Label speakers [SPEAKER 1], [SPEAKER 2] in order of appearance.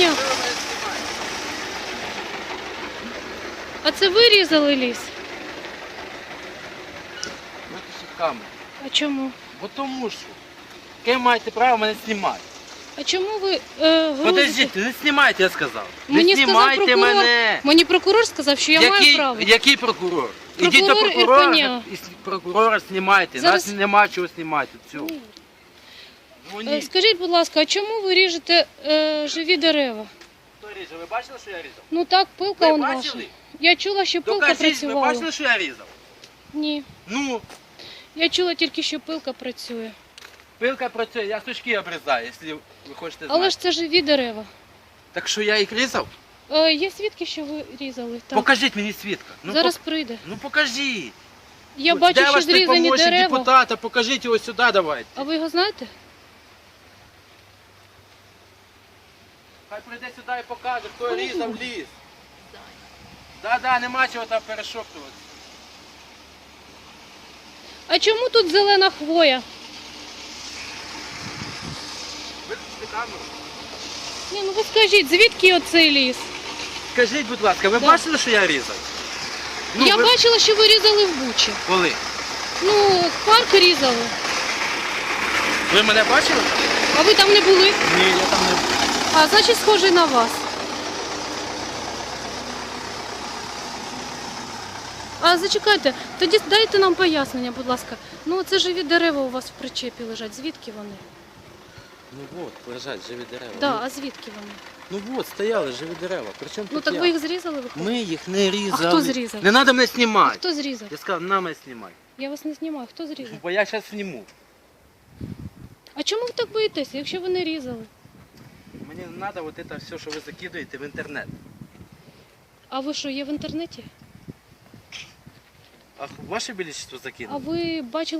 [SPEAKER 1] пісню. А це вирізали ліс?
[SPEAKER 2] Камеру.
[SPEAKER 1] А чому?
[SPEAKER 2] Бо тому що. Ким маєте право мене знімати?
[SPEAKER 1] А чому ви е, грузите?
[SPEAKER 2] Подождіть, не знімайте, я сказав.
[SPEAKER 1] Мені
[SPEAKER 2] не знімайте
[SPEAKER 1] прокурор,
[SPEAKER 2] мене.
[SPEAKER 1] Мені прокурор сказав, що я
[SPEAKER 2] який, маю
[SPEAKER 1] право.
[SPEAKER 2] Який прокурор? Ідіть до прокурора і прокурора знімайте.
[SPEAKER 1] Зараз-
[SPEAKER 2] Нас нема чого знімати. Всього.
[SPEAKER 1] Ні. Е. Скажіть, будь ласка, а чому ви ріжете е, живі дерева?
[SPEAKER 2] Хто різав? Ви бачили, що я різав?
[SPEAKER 1] Ну так, пилка
[SPEAKER 2] Ви
[SPEAKER 1] он ваша.
[SPEAKER 2] бачили?
[SPEAKER 1] Я чула, що пилка
[SPEAKER 2] Докажіть, ви
[SPEAKER 1] працювала.
[SPEAKER 2] бачили, що я різав?
[SPEAKER 1] Ні.
[SPEAKER 2] Ну,
[SPEAKER 1] Я чула тільки, що пилка працює.
[SPEAKER 2] пилка працює, я сучки обрізаю, якщо ви хочете знати.
[SPEAKER 1] Але ж це живі дерева.
[SPEAKER 2] Так що я їх різав?
[SPEAKER 1] Е, є свідки, що ви різали. Так.
[SPEAKER 2] Покажіть мені свідка. Ну,
[SPEAKER 1] Зараз
[SPEAKER 2] пок-
[SPEAKER 1] прийде.
[SPEAKER 2] ну покажіть.
[SPEAKER 1] Я бачу,
[SPEAKER 2] де
[SPEAKER 1] що
[SPEAKER 2] ваш
[SPEAKER 1] зрізані
[SPEAKER 2] помощник
[SPEAKER 1] дерева.
[SPEAKER 2] депутата, покажіть його сюди давайте.
[SPEAKER 1] А ви його знаєте?
[SPEAKER 2] Хай прийде сюди і покаже, хто різав ліс. Да-да, нема чого там перешоптувати.
[SPEAKER 1] А чому тут зелена хвоя?
[SPEAKER 2] Виключте камеру.
[SPEAKER 1] Ні, ну ви скажіть, звідки оцей ліс?
[SPEAKER 2] Скажіть, будь ласка, ви бачили, що я різав? Ну,
[SPEAKER 1] я
[SPEAKER 2] ви-
[SPEAKER 1] бачила, що ви різали в Бучі.
[SPEAKER 2] Коли?
[SPEAKER 1] Ну, парк різали.
[SPEAKER 2] Ви мене бачили?
[SPEAKER 1] А ви там не були?
[SPEAKER 2] Ні, я там
[SPEAKER 1] А значить, схожий на вас. А зачекайте, тоді дайте нам пояснення, будь ласка. Ну, це живі дерева у вас в причепі лежать. Звідки вони?
[SPEAKER 2] Ну от, лежать живі дерева.
[SPEAKER 1] Да, а звідки вони?
[SPEAKER 2] Ну, от, стояли живі дерева. Причому
[SPEAKER 1] Ну
[SPEAKER 2] тут
[SPEAKER 1] так
[SPEAKER 2] я?
[SPEAKER 1] ви їх зрізали виходить?
[SPEAKER 2] Ми їх не різали.
[SPEAKER 1] хто зрізав?
[SPEAKER 2] Не треба мене знімати.
[SPEAKER 1] хто зрізав?
[SPEAKER 2] Я сказав, на мене знімай.
[SPEAKER 1] Я вас не знімаю. Хто зрізав?
[SPEAKER 2] Бо я зараз зніму.
[SPEAKER 1] А чому ви так боїтеся, якщо ви не різали?
[SPEAKER 2] Мені вот це все, что вы закидываете в интернет.
[SPEAKER 1] А ви що, є в інтернеті?
[SPEAKER 2] А ваше величество
[SPEAKER 1] А
[SPEAKER 2] закинуло?
[SPEAKER 1] ви бачили